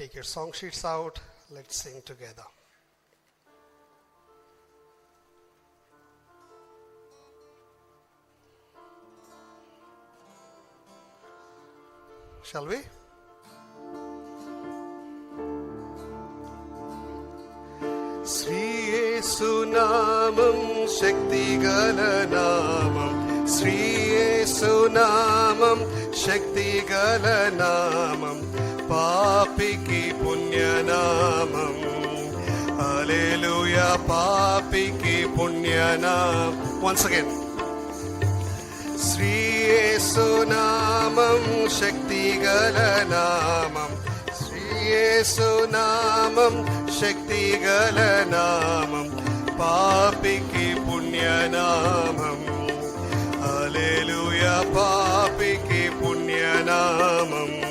take your song sheets out. Let's sing together. Shall we? Sri Yesu Shakti Gala Namam Sri Yesu Shakti Gala పాపికి పుణ్యనామం. హల్లెలూయా పాపికి పుణ్యనామం. Once again శ్రీయేసునామం శక్తిగల నామం. శ్రీయేసునామం శక్తిగల నామం. పాపికి పుణ్యనామం. హల్లెలూయా పాపికి పుణ్యనామం.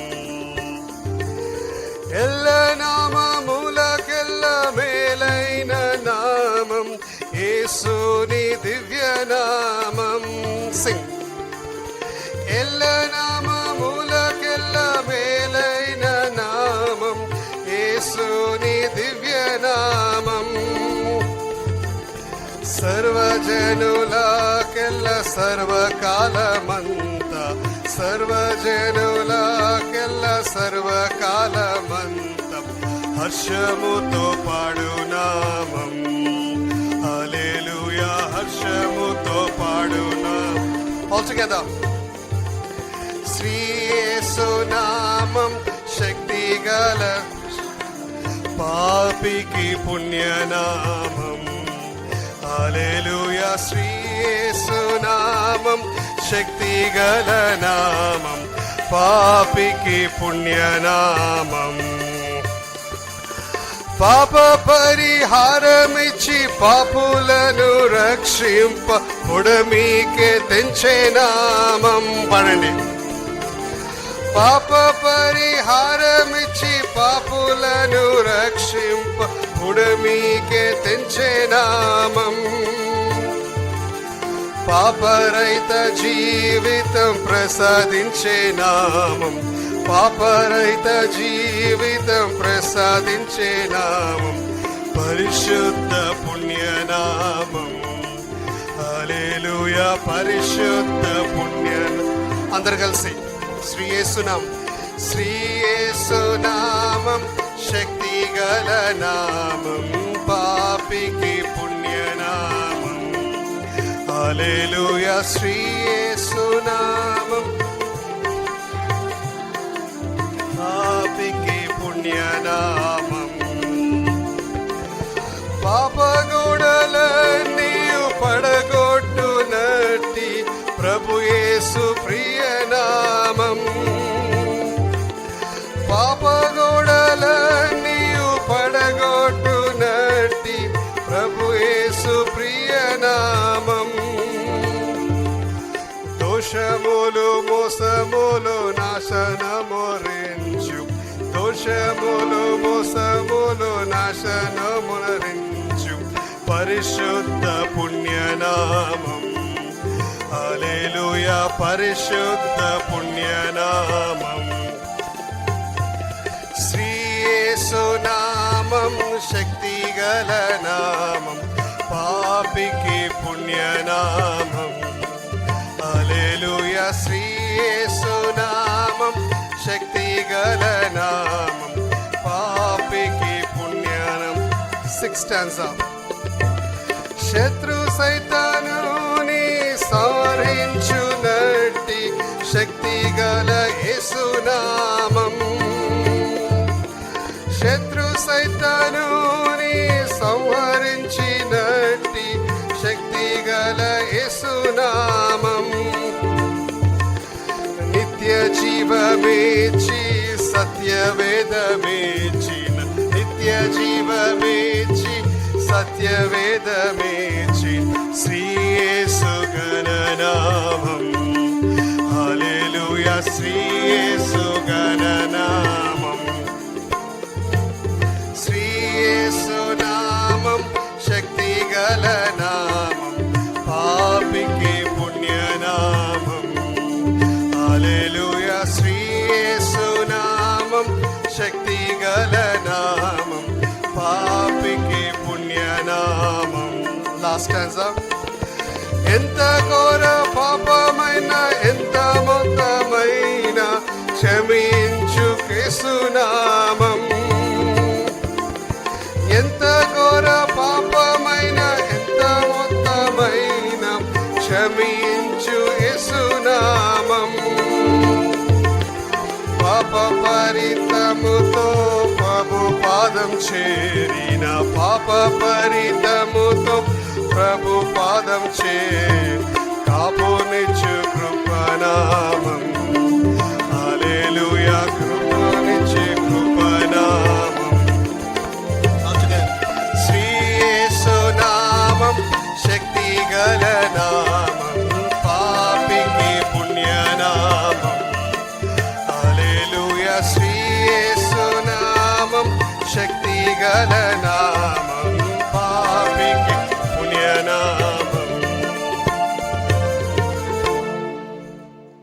ఎల్ల నామములకెల్ల మేలైన నామం యేసుని దివ్య నామం. సర్వజనులకెల్ల సర్వకాలమంత సర్వజనులకెల్ల సర్వకాలమంత హర్షముతో పాడు నామం. అలేలుయా హర్షముతో పాడు నామం ఆల్ శక్తిగల పాపికి పుణ్యనామం. హల్లెలూయా శ్రీయేసునామం. శక్తిగల నామం పాపికి పుణ్యనామం. పాప పరిహారమిచ్చి పాపులను రక్షింప పొడమీకే తెంచే నామం. పడండి. పాప పరిహారమిచ్చి పాపులను రక్షింప ఉడమీకే తెంచే నామం. పాపరైత జీవితం ప్రసాదించే నామం. పాపరైత జీవితం ప్రసాదించే నామం. పరిశుద్ధ పుణ్యనామం. అలేలుయ పరిశుద్ధ పుణ్య అందరు కలిసి. శ్రీయేసునాం శ్రీయేసునామం శక్తి గల నామం పాపికి పుణ్యనామం. అలెలుయ శ్రీయేసునామం. దోషములు మోసములు నాశనమురించు దోషములు మోసములు నాశనమునరించు. పరిశుద్ధ పుణ్యనామం. అలేలుయ పరిశుద్ధ పుణ్యనామం. శ్రీయేసునామం శక్తిగల నామం. పాపికి పుణ్యనామం. శక్తిగల నామం పాపికి పుణ్యనం. సిక్స్ స్టాండ్స్ శత్రు సైతాను నీ సంహరించునట్టి శక్తి గల యేసునామం శత్రు సైతాను నీ సంహరించినట్టి శక్తి గల యేసునామం నిత్య జీవమేచి సత్యవేదమేచిన నిత్య జీవమేచి సత్యవేదమేచి శ్రీయేసు గణనామం హల్లెలూయా శ్రీయేసు గణనామం శ్రీయేసు నామం శక్తి గల నామం లాస్ట్ ఎంత ఘోర పాపమైన ఎంత మొత్తమైన క్షమించు క్రీస్తునామం ఎంత ఘోర పాపమైన ఎంత మొత్తమైన క్షమించు యేసునామం పాప పరితముతో ప్రభు పాదం చేరిన పాప పరితముతో ప్రభు పాదం చేరి కాపునిచ్చు కృపనామం. హల్లెలూయా కృపనిచ్చు కృపనామం. శ్రీ యేసునామం శక్తి గల నామం పాపికి పుణ్యనామం హల్లెలూయా శ్రీ యేసునామం శక్తి గల నామం